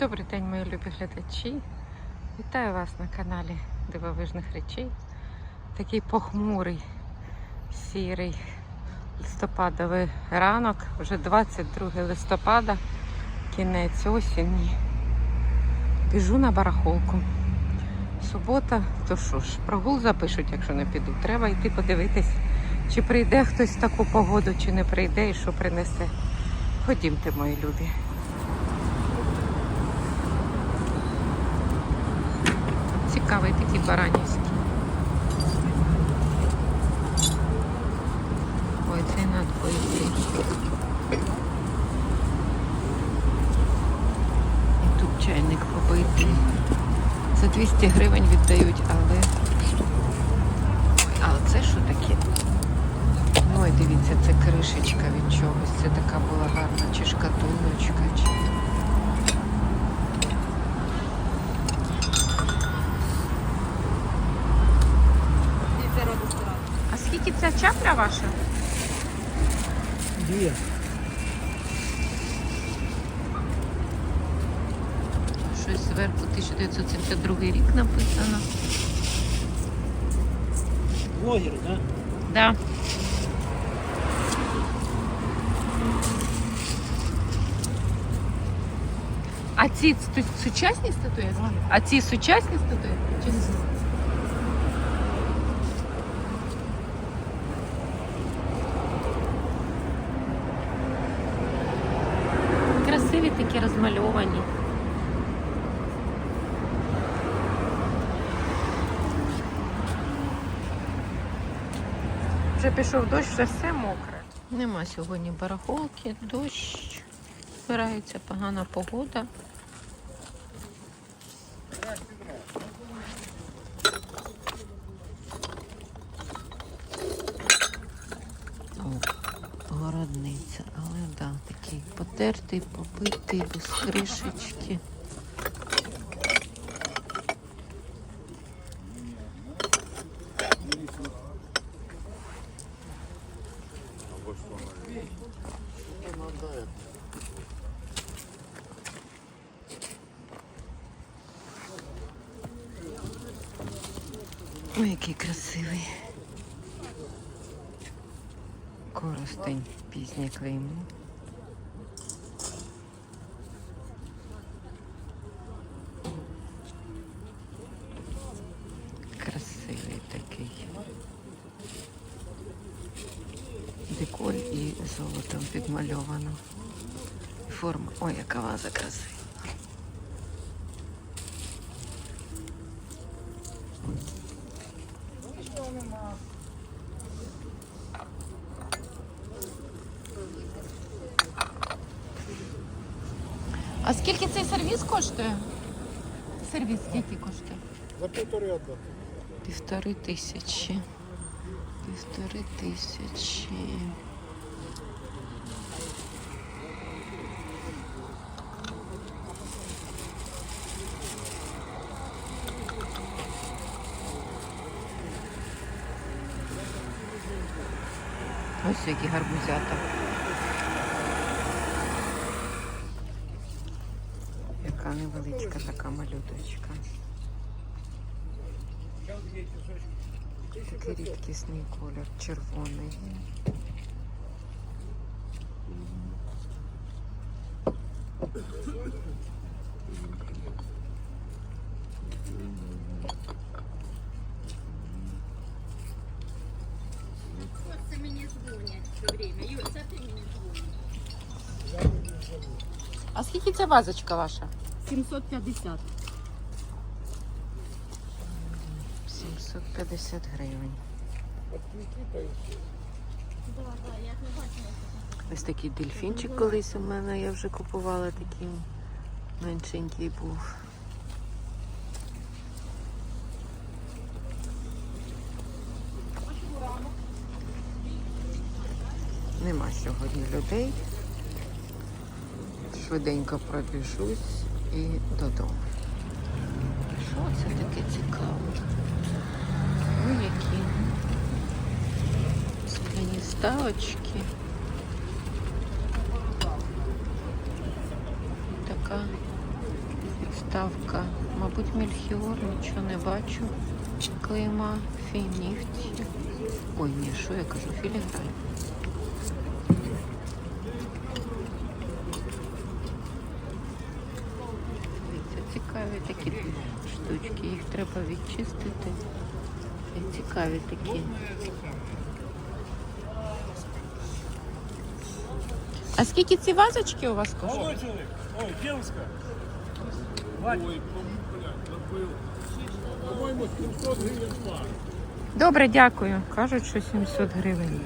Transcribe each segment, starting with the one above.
Добрий день, мої любі глядачі. Вітаю вас на каналі Дивовижних речей. Такий похмурий, сірий листопадовий ранок, вже 22 листопада, кінець осені. Біжу на барахолку. Субота, то що ж, прогул запишуть, якщо не піду. Треба йти подивитись, чи прийде хтось в таку погоду, чи не прийде і що принесе. Ходімте, мої любі. Цікавий такий баранівський. Ой, цей надбитий. І тут чайник побитий. За 200 гривень віддають, але. Але це що таке? Ой, дивіться, це кришечка від чогось. Це така була гарна чи шкатулочка, чи. Скільки чапля ваша? Две. Щось зверху 1972 рік написано. Блогер, да? Да. А ці сучасні статуетки? А ці сучасні статуетки? Чи не знаю? Красиві такі розмальовані. Вже пішов дощ, вже все мокре. Нема сьогодні барахолки, дощ, збирається погана погода. Городниця, але да, такий потертий, побитий, без кришечки. Ой, який красивий. Коростень пізнє клеймо. Красивий такий. Деколь і золотом підмальовано. Форма. Ой, яка ваза красива. А скільки цей сервіс коштує? Сервіс скільки коштує? За полторы отдал. Півтори тисячі. Півтори тисячі. Ось які гарбузята. Яка невеличка така малюточка. Такий рідкісний колір, червоний. Це мені дзвонять все время. Юль, це ти мені дзвониш. А скільки ця вазочка ваша? 750. 750 гривень. Ось такий дельфінчик колись у мене я вже купувала такий меншенький був. Нема сьогодні людей. Швиденько пробіжусь і додому. Що це таке цікаве? Ой, які скляні ставочки. така Ставка, мабуть, мельхіор, нічого не бачу. Клейма, фініфть. Ой, ні, що я кажу, філігрань. Дивіться, цікаві такі штучки, їх треба відчистити. І Цікаві такі. А скільки ці вазочки у вас коштують? Ой, девушка. Ой, По-моему, 700 гривен пара. Добре, дякую. Кажуть, що 700 гривень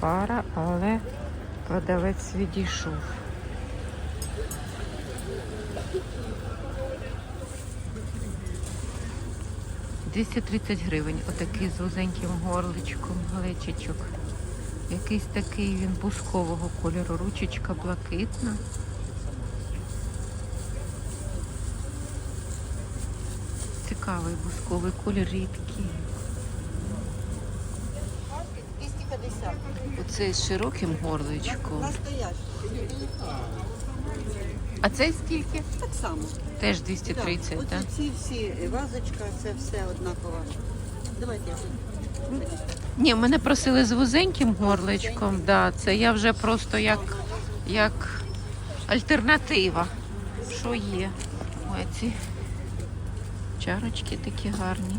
пара, але продавець відійшов. «230 гривень. Отакий з вузеньким горличком глечичок. Якийсь такий він бускового кольору. Ручечка блакитна. Цікавий бусковий колір рідкий. 250. Оцей з широким горличком. А цей скільки? Так само. Теж 230, От так? ці всі вазочка, це все однаково. Давайте я Ні, мене просили з вузеньким горличком, да, це я вже просто як, як альтернатива. Що є? Ой, ці чарочки такі гарні.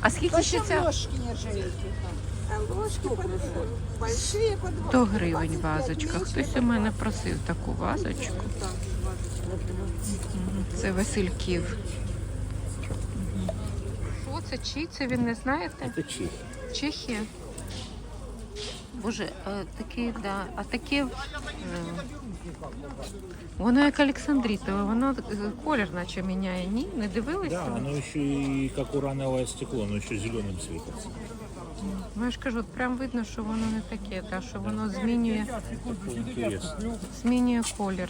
А скільки ще ця? Ложки нержавейки. А ложки по большие по 20. 100 гривень вазочка. Хтось у мене просив таку вазочку. Це Васильків. Що це? Чий це він не знаєте? Это чих. Чехія. Боже, а такі, да, а таке. е, Воно як Олександрітове, воно е, колір наче міняє. Ні, не дивилися? Да, оно еще и как урановое стекло, оно еще зеленым светится. Ну я ж кажу, от прям видно, що воно не таке, та, що воно змінює, Такое интересно. змінює колір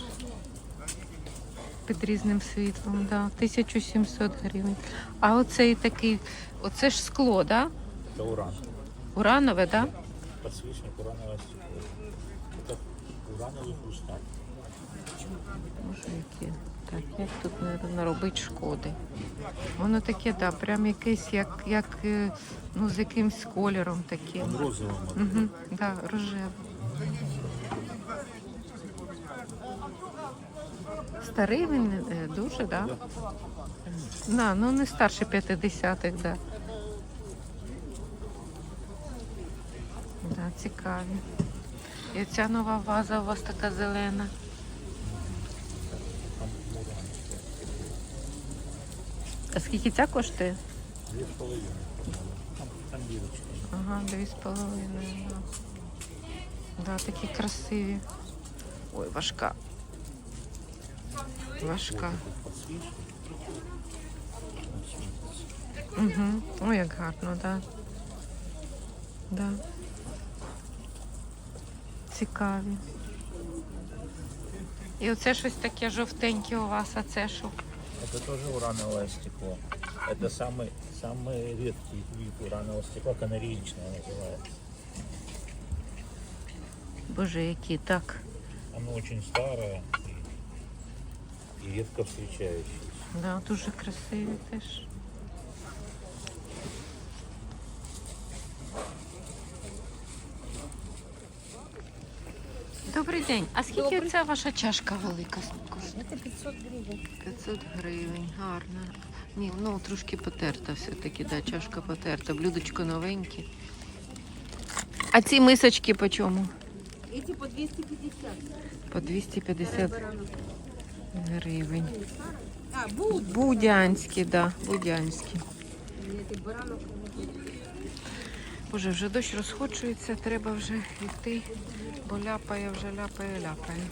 під різним світлом. Да, 1700 гривень. А оцей такий, оце ж скло, да? Это уран. Уранове, да? Подсвечник урановое стекло. Это урановый хрусталь. Боже, які. Так, як тут не наробить шкоди. Воно таке, да, прям якесь, як, як е, ну, з якимсь кольором таким. Он. Угу, да, рожевий. Старий він е, дуже, да? Да, ну не старше 50-х, да. Да, цікаві. І ця нова ваза у вас така зелена. Там уран. А скільки ця коштує? Половиной. Там, там. Ага, дві з половиною. Да. такі красиві. Ой, важка. Важка. Угу. Ой, як гарно, да. Да. Цікаві. І оце щось таке жовтеньке у вас, а це що? Это тоже урановое стекло. Это самый, самый редкий вид уранового стекла, канареечное называется. Боже, які так. Оно очень старое и, и редко встречающееся. Да, дуже красиві теж. Добрий день. А скільки ця ваша чашка велика коштує? Це 500 гривень. 500 гривень, гарно. Ні, ну трошки потерта все-таки, да, чашка потерта, блюдечко новеньке. А ці мисочки по чому? Эти по 250. По 250 гривень. А, буд. Будянські, да, будянські. Боже, вже дощ розходжується, треба вже йти, бо ляпає, вже ляпає, ляпає.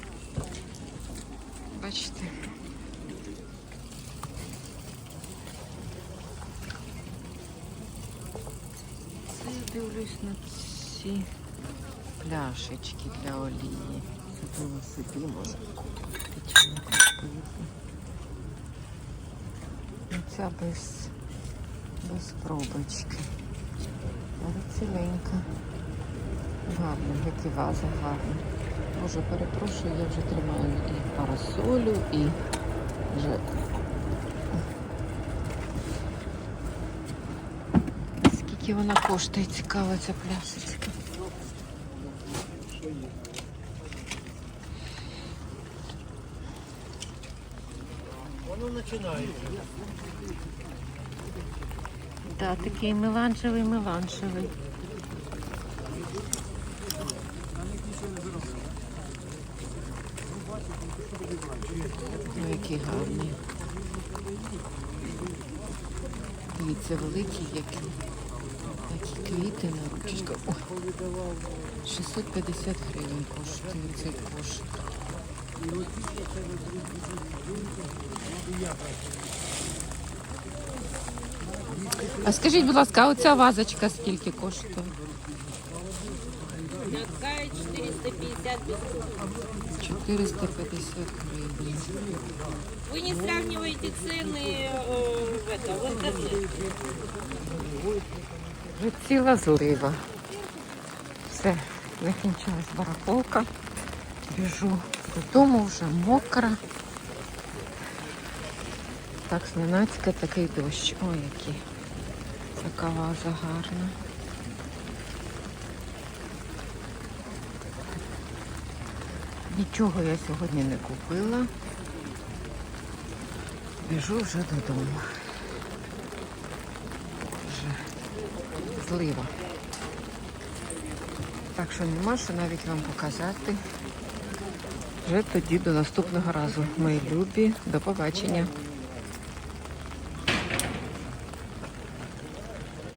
Бачите. Це я дивлюсь на ці пляшечки для олії. Сидимо, сидимо. Печеньку пити. Ну, Ця без, без пробочки. Але ціленька. Гарно, які вази гарні. Боже, перепрошую, я вже тримаю і парасолю, і вже. Скільки вона коштує, цікаво ця пляшечка. Воно починається. Да, такий меланжевий, меланжевий. Ну, які гарні. Дивіться, великі які. Які квіти на ручечках. Ой. 650 гривень коштує цей кошик. А скажіть, будь ласка, оця вазочка скільки коштує? Такая 450 без 450 гривень. Вы не сравниваете цены э, в, это, в интернете. Вже ціла злива. Все, закінчилась барахолка. Біжу додому, вже мокра. Так, зненацька такий дощ. Ой, який. Яка ваза гарна. Нічого я сьогодні не купила. Біжу вже додому. Вже злива. Так що нема що навіть вам показати. Вже тоді до наступного разу. Мої любі, до побачення.